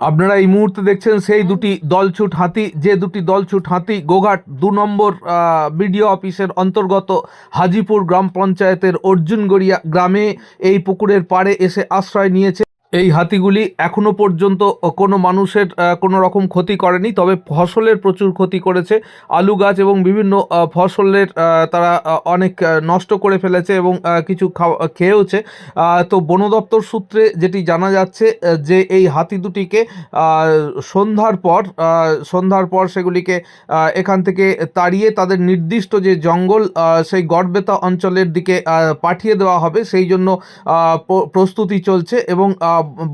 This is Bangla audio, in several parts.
আপনারা এই মুহূর্তে দেখছেন সেই দুটি দলছুট হাতি, যে দুটি দলছুট হাতি, গোঘাট দু নম্বর বিডিও অফিসের অন্তর্গত হাজিপুর গ্রাম পঞ্চায়েতের অর্জুনগড়িয়া গ্রামে এই পুকুরের পাড়ে এসে আশ্রয় নিয়েছে। এই হাতিগুলি এখনও পর্যন্ত কোনো মানুষের কোনো রকম ক্ষতি করেনি, তবে ফসলের প্রচুর ক্ষতি করেছে। আলু গাছ এবং বিভিন্ন ফসলের তারা অনেক নষ্ট করে ফেলেছে এবং কিছু খাওয়া, খেয়েওছে। তো বন দপ্তর সূত্রে যেটি জানা যাচ্ছে যে এই হাতি দুটিকে সন্ধ্যার পর সন্ধ্যার পর সেগুলিকে এখান থেকে তাড়িয়ে তাদের নির্দিষ্ট যে জঙ্গল সেই গড়বেতা অঞ্চলের দিকে পাঠিয়ে দেওয়া হবে। সেই জন্য প্রস্তুতি চলছে এবং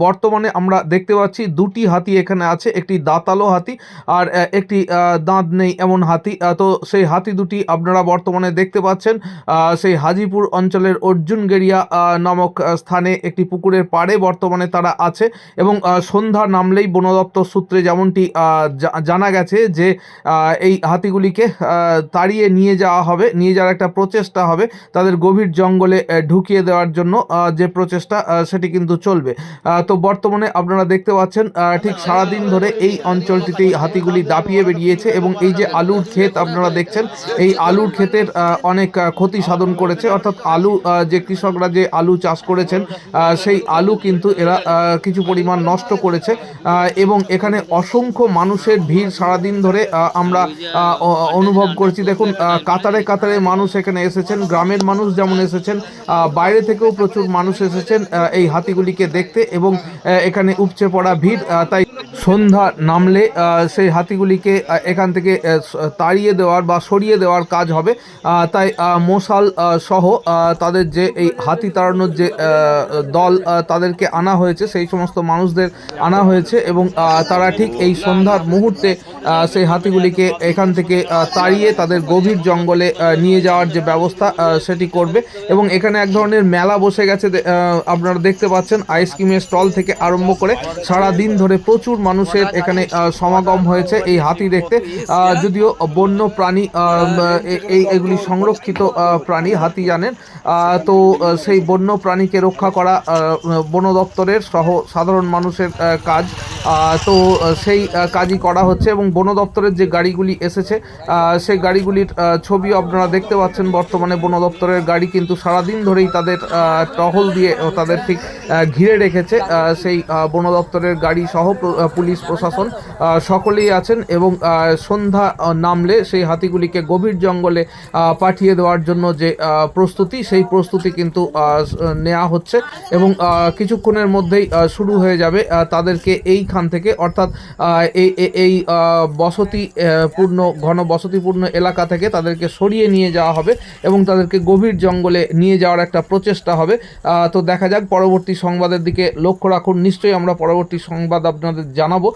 বর্তমানে আমরা দেখতে পাচ্ছি দুটি হাতি এখানে আছে একটি দাঁতালো হাতি আর একটি দাঁত নেই এমন হাতি। তো সেই হাতি দুটি আপনারা বর্তমানে দেখতে পাচ্ছেন। সেই হাজিপুর অঞ্চলের অর্জুনগেরিয়া আহ, নামক স্থানে একটি পুকুরের পাড়ে বর্তমানে তারা আছে এবং সন্ধ্যা নামলেই বন দপ্তর সূত্রে যেমনটি জানা গেছে যে এই হাতিগুলিকে তাড়িয়ে নিয়ে যাওয়া হবে নিয়ে যাওয়ার একটা প্রচেষ্টা হবে তাদের গভীর জঙ্গলে ঢুকিয়ে দেওয়ার জন্য যে প্রচেষ্টা সেটি কিন্তু চলবে। তো বর্তমানে আপনারা দেখতে পাচ্ছেন ঠিক সারাদিন ধরে এই অঞ্চলটিতেই হাতিগুলি দাপিয়ে বেরিয়েছে এবং এই যে আলুর ক্ষেত আপনারা দেখছেন, এই আলুর ক্ষেতের অনেক ক্ষতি সাধন করেছে। অর্থাৎ আলু যে কৃষকরা যে আলু চাষ করেছেন সেই আলু কিন্তু এরা কিছু পরিমাণ নষ্ট করেছে। এবং এখানে অসংখ্য মানুষের ভিড় সারাদিন ধরে আমরা অনুভব করছি। দেখুন কাতারে কাতারে মানুষ এখানে এসেছেন, গ্রামের মানুষ যেমন এসেছেন বাইরে থেকেও প্রচুর মানুষ এসেছেন এই হাতিগুলিকে দেখতে। এবং এখানে উপচে পড়া ভিড় তাই সন্ধ্যা নামলে সেই হাতিগুলিকে এখান থেকে তাড়িয়ে দেওয়ার বা সরিয়ে দেওয়ার কাজ হবে। তাই মশাল সহ তাদের যে এই হাতি তাড়ানোর যে দল তাদেরকে আনা হয়েছে, সেই সমস্ত মানুষদের আনা হয়েছে এবং তারা ঠিক এই সন্ধ্যার মুহূর্তে সেই হাতিগুলিকে এখান থেকে তাড়িয়ে তাদের গভীর জঙ্গলে নিয়ে যাওয়ার যে ব্যবস্থা সেটি করবে। এবং এখানে এক ধরনের মেলা বসে গেছে আপনারা দেখতে পাচ্ছেন আইসক্রিমের স্টল থেকে আরম্ভ করে সারা দিন ধরে প্রচুর মানুষের এখানে সমাগম হয়েছে এই হাতি দেখতে। যদিও বন্য প্রাণী এই, এগুলি সংরক্ষিত প্রাণী, হাতি জানেন। তো সেই বন্য প্রাণীকে রক্ষা করা বন দপ্তরের সহ সাধারণ মানুষের কাজ। তো সেই কাজই করা হচ্ছে এবং বন দপ্তরের যে গাড়িগুলি এসেছে সেই গাড়িগুলির ছবি আপনারা দেখতে পাচ্ছেন। বর্তমানে বন দপ্তরের গাড়ি কিন্তু সারাদিন ধরেই তাদের টহল দিয়ে তাদের ঠিক ঘিরে রেখেছে। সেই বন দপ্তরের গাড়ি সহ পুলিশ, প্রশাসন সকলেই আছেন এবং সন্ধ্যা নামলে সেই হাতিগুলিকে গভীর জঙ্গলে পাঠিয়ে দেওয়ার জন্য যে প্রস্তুতি, সেই প্রস্তুতি কিন্তু নেওয়া হচ্ছে এবং কিছুক্ষণের মধ্যেই শুরু হয়ে যাবে। তাদেরকে তাদেরকে এইখান থেকে, অর্থাৎ এই, এই- এই বসতি পূর্ণ, ঘন বসতিপূর্ণ এলাকা থেকে তাদেরকে সরিয়ে নিয়ে যাওয়া হবে এবং তাদেরকে গভীর জঙ্গলে নিয়ে যাওয়ার একটা প্রচেষ্টা হবে। তো দেখা যাক, পরবর্তী সংবাদের দিকে লক্ষ্য রাখুন। নিশ্চয়ই আমরা পরবর্তী সংবাদ আপনাদের জানাব।